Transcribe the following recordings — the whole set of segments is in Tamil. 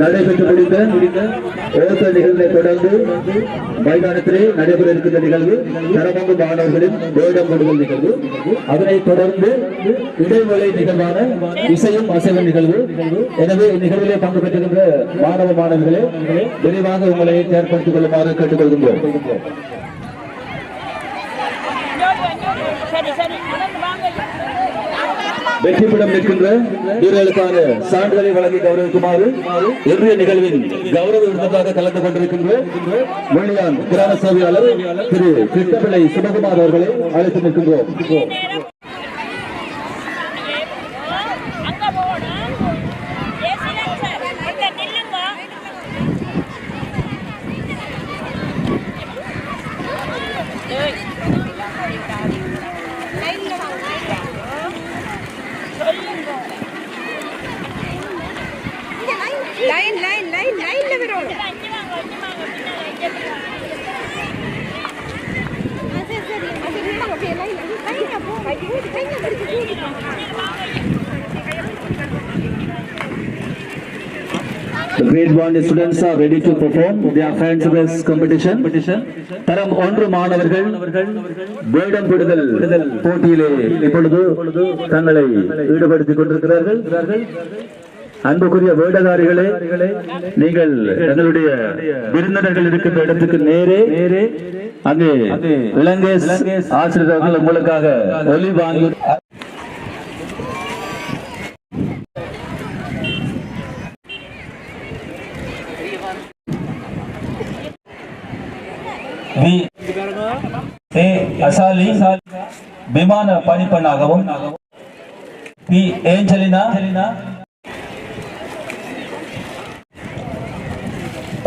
நடைபெற்று முடிந்த ஓச நிகழ்வை தொடர்ந்து மைதானத்திலே நடைபெற இருக்கின்ற நிகழ்வு தரமங்கு மாணவர்களின் வேடம் விடுதல் நிகழ்வு. அதனைத் தொடர்ந்து இடைவெளி நிகழ்வான இசையும் அசைவும் நிகழ்வு. எனவே நிகழ்விலே பங்கு பெற்றிருக்கின்ற மாணவ மாணவர்களே விரைவாக உங்களை ஏற்படுத்திக் கொள்ளுமாறு கேட்டுக்கொள்கின்றோம். சரி சரி. நடந்து வெற்றி பெறும் நிற்கின்ற வீரர்களுக்கான சான்றிதழை வழங்கி கௌரவிக்குமாறு இன்றைய நிகழ்வின் கௌரவ விருதுக்காக கலந்து கொண்டிருக்கின்ற வெள்ளியான் கிராம சேவையாளர் திரு கிருஷ்ணபிள்ளை சிவகுமார் அவர்களை அழைத்து நிற்கின்றோம். அங்க லைன் லைன் லைன் லைன்ல வரும். The grade one students are ready to perform their fancy dress competition. தரம் ஒன்று மாணவர்கள் வேடம் விடுதல் போட்டியிலே இப்பொழுது தங்களை ஈடுபடுத்திக் கொண்டிருக்கிறார்கள். அன்புக்குரிய வேடதாரிகளே நீங்கள் எங்களுடைய விருந்தினர்கள் இருக்கின்ற இடத்துக்கு நேரே நேரே அங்கே இலங்கை ஆசிரியர்கள் உங்களுக்காக ஒலி வாங்கி விமான பணிப்பெண்ணாகவும் பி. ஏஞ்சலினா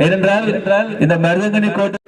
ஏனென்றால் இந்த மருதங்கனி கோட்டை